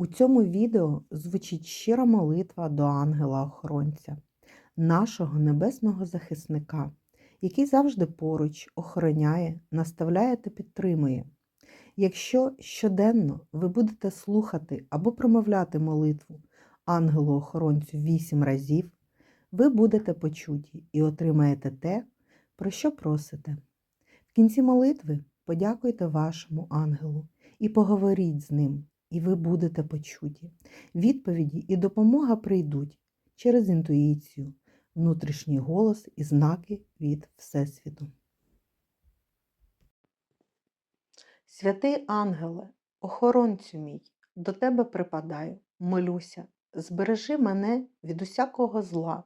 У цьому відео звучить щира молитва до ангела-охоронця, нашого небесного захисника, який завжди поруч охороняє, наставляє та підтримує. Якщо щоденно ви будете слухати або промовляти молитву ангелу-охоронцю вісім разів, ви будете почуті і отримаєте те, про що просите. В кінці молитви подякуйте вашому ангелу і поговоріть з ним, і ви будете почуті. Відповіді і допомога прийдуть через інтуїцію, внутрішній голос і знаки від Всесвіту. Святий ангеле, охоронцю мій, до тебе припадаю, молюся, збережи мене від усякого зла,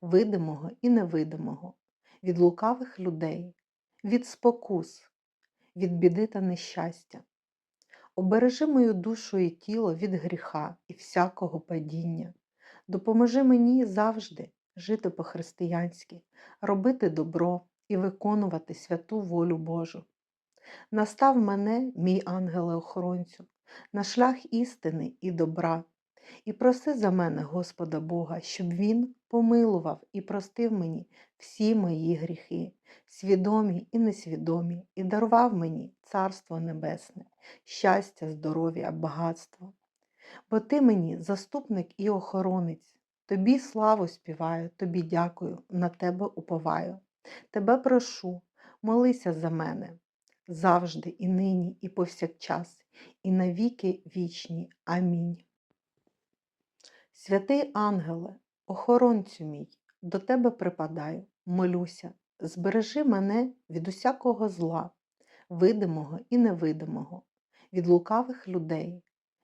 видимого і невидимого, від лукавих людей, від спокус, від біди та нещастя. Обережи мою душу і тіло від гріха і всякого падіння. Допоможи мені завжди жити по-християнськи, робити добро і виконувати святу волю Божу. Настав мене, мій ангеле-охоронцю, на шлях істини і добра, і проси за мене Господа Бога, щоб Він помилував і простив мені всі мої гріхи, свідомі і несвідомі, і дарував мені Царство Небесне, щастя, здоров'я, багатство. Бо ти мені заступник і охоронець, тобі славу співаю, тобі дякую, на тебе уповаю. Тебе прошу, молися за мене завжди, і нині, і повсякчас, і навіки вічні. Амінь. Святий ангеле, охоронцю мій, до тебе припадаю, молюся, збережи мене від усякого зла, видимого і невидимого, від лукавих людей,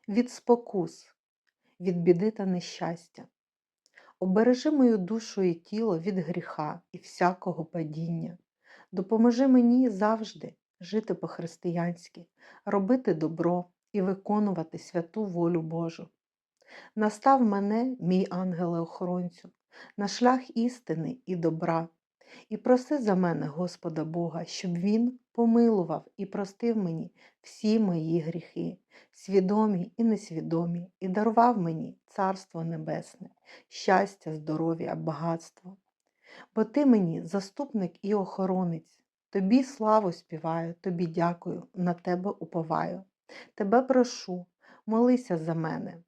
від спокус, від біди та нещастя. Обережи мою душу і тіло від гріха і всякого падіння. Допоможи мені завжди жити по-християнськи, робити добро і виконувати святу волю Божу. Настав мене, мій ангеле-охоронцю, на шлях істини і добра, і проси за мене Господа Бога, щоб Він помилував і простив мені всі мої гріхи, свідомі і несвідомі, і дарував мені Царство Небесне, щастя, здоров'я, багатство. Бо ти мені заступник і охоронець, тобі славу співаю, тобі дякую, на тебе уповаю. Тебе прошу, молися за мене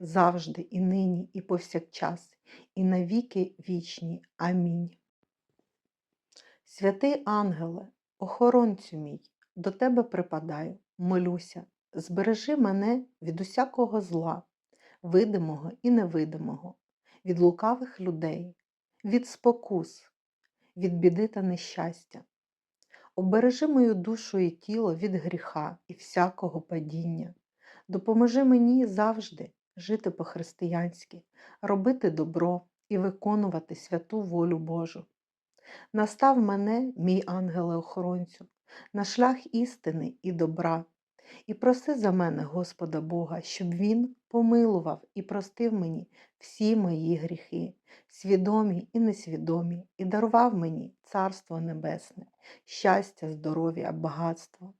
завжди, і нині, і повсякчас, і навіки вічні. Амінь. Святий ангеле, охоронцю мій, до тебе припадаю, молюся, збережи мене від усякого зла, видимого і невидимого, від лукавих людей, від спокус, від біди та нещастя. Обережи мою душу і тіло від гріха і всякого падіння. Допоможи мені завжди жити по-християнськи, робити добро і виконувати святу волю Божу. Настав мене, мій ангеле-охоронцю, на шлях істини і добра, і проси за мене Господа Бога, щоб Він помилував і простив мені всі мої гріхи, свідомі і несвідомі, і дарував мені Царство Небесне, щастя, здоров'я, багатство.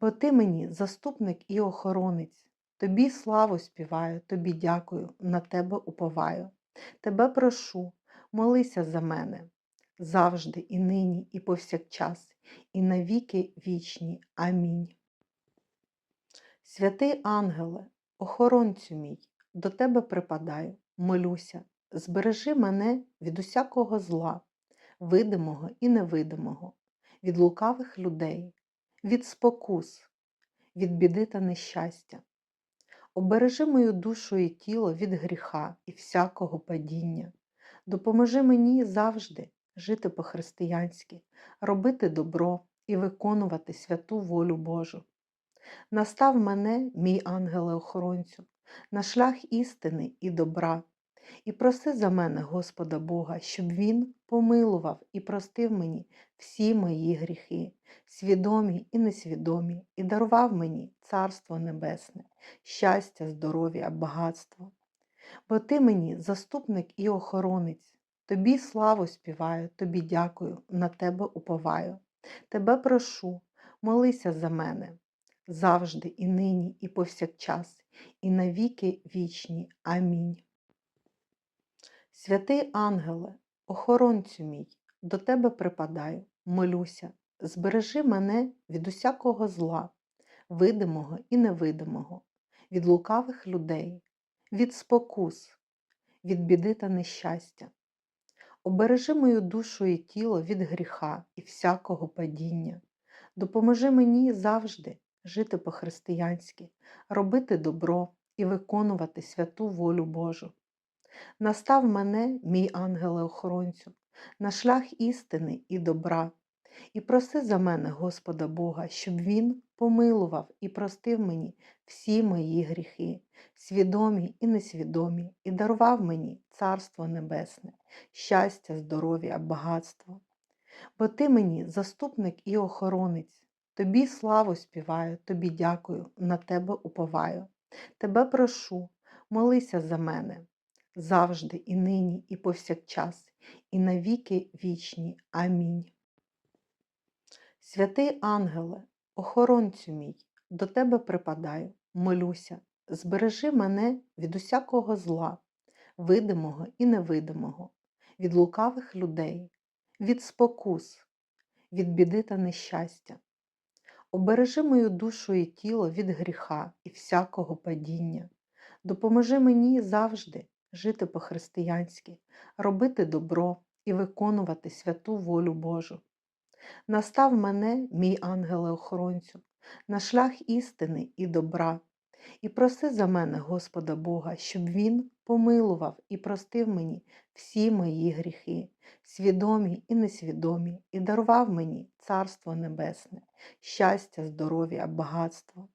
Бо ти мені заступник і охоронець, тобі славу співаю, тобі дякую, на тебе уповаю. Тебе прошу, молися за мене завжди, і нині, і повсякчас, і навіки вічні. Амінь. Святий ангеле, охоронцю мій, до тебе припадаю, молюся, збережи мене від усякого зла, видимого і невидимого, від лукавих людей, від спокус, від біди та нещастя. Обережи мою душу і тіло від гріха і всякого падіння. Допоможи мені завжди жити по-християнськи, робити добро і виконувати святу волю Божу. Настав мене, мій ангеле-охоронцю, на шлях істини і добра, і проси за мене Господа Бога, щоб Він помилував і простив мені всі мої гріхи, свідомі і несвідомі, і дарував мені Царство Небесне, щастя, здоров'я, багатство. Бо ти мені заступник і охоронець, тобі славу співаю, тобі дякую, на тебе уповаю. Тебе прошу, молися за мене завжди і нині, і повсякчас, і навіки вічні. Амінь. Святий ангеле, охоронцю мій, до тебе припадаю, молюся, збережи мене від усякого зла, видимого і невидимого, від лукавих людей, від спокус, від біди та нещастя. Обережи мою душу і тіло від гріха і всякого падіння. Допоможи мені завжди жити по-християнськи, робити добро і виконувати святу волю Божу. Настав мене, мій ангеле-охоронцю, на шлях істини і добра, і проси за мене, Господа Бога, щоб Він помилував і простив мені всі мої гріхи, свідомі і несвідомі, і дарував мені Царство Небесне, щастя, здоров'я, багатство. Бо ти мені заступник і охоронець, тобі славу співаю, тобі дякую, на тебе уповаю. Тебе прошу, молися за мене завжди, і нині, і повсякчас, і навіки вічні. Амінь. Святий ангеле, охоронцю мій, до тебе припадаю, молюся, збережи мене від усякого зла, видимого і невидимого, від лукавих людей, від спокус, від біди та нещастя. Обережи мою душу і тіло від гріха і всякого падіння. Допоможи мені завжди жити по-християнськи, робити добро і виконувати святу волю Божу. Настав мене, мій ангеле-охоронцю, на шлях істини і добра, і проси за мене, Господа Бога, щоб Він помилував і простив мені всі мої гріхи, свідомі і несвідомі, і дарував мені Царство Небесне, щастя, здоров'я, багатство.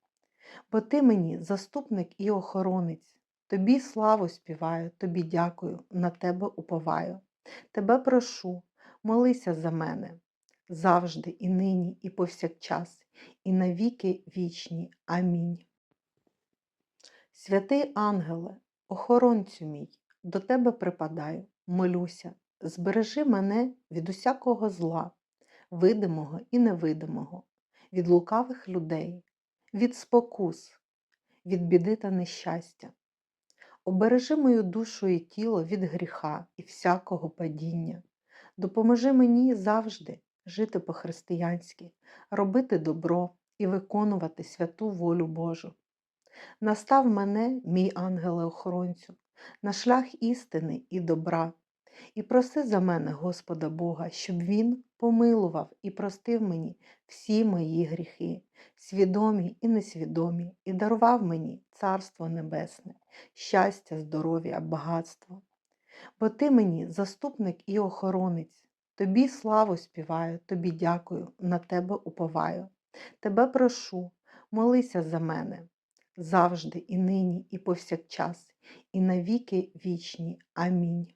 Бо ти мені заступник і охоронець, тобі славу співаю, тобі дякую, на тебе уповаю. Тебе прошу, молися за мене завжди, і нині, і повсякчас, і навіки вічні. Амінь. Святий ангеле, охоронцю мій, до тебе припадаю, молюся, збережи мене від усякого зла, видимого і невидимого, від лукавих людей, від спокус, від біди та нещастя. Обережи мою душу і тіло від гріха і всякого падіння. Допоможи мені завжди жити по-християнськи, робити добро і виконувати святу волю Божу. Настав мене, мій ангеле-охоронцю, на шлях істини і добра, і проси за мене, Господа Бога, щоб Він помилував і простив мені всі мої гріхи, свідомі і несвідомі, і дарував мені Царство Небесне, щастя, здоров'я, багатство. Бо ти мені заступник і охоронець, тобі славу співаю, тобі дякую, на тебе уповаю. Тебе прошу, молися за мене завжди, і нині, і повсякчас, і навіки вічні. Амінь.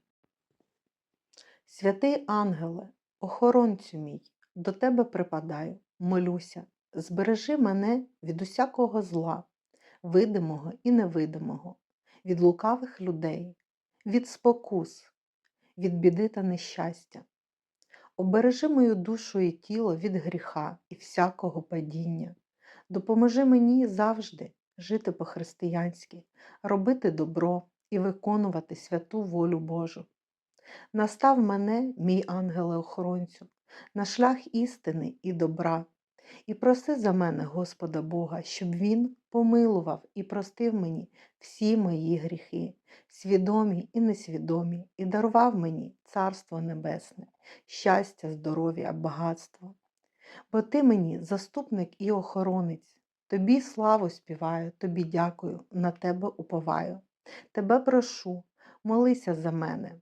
Святий ангеле, охоронцю мій, до тебе припадаю, молюся, збережи мене від усякого зла, видимого і невидимого, від лукавих людей, від спокус, від біди та нещастя. Обережи мою душу і тіло від гріха і всякого падіння. Допоможи мені завжди жити по-християнськи, робити добро і виконувати святу волю Божу. Настав мене, мій ангеле-охоронцю, на шлях істини і добра, і проси за мене, Господа Бога, щоб Він помилував і простив мені всі мої гріхи, свідомі і несвідомі, і дарував мені Царство Небесне, щастя, здоров'я, багатство. Бо ти мені заступник і охоронець, тобі славу співаю, тобі дякую, на тебе уповаю. Тебе прошу, молися за мене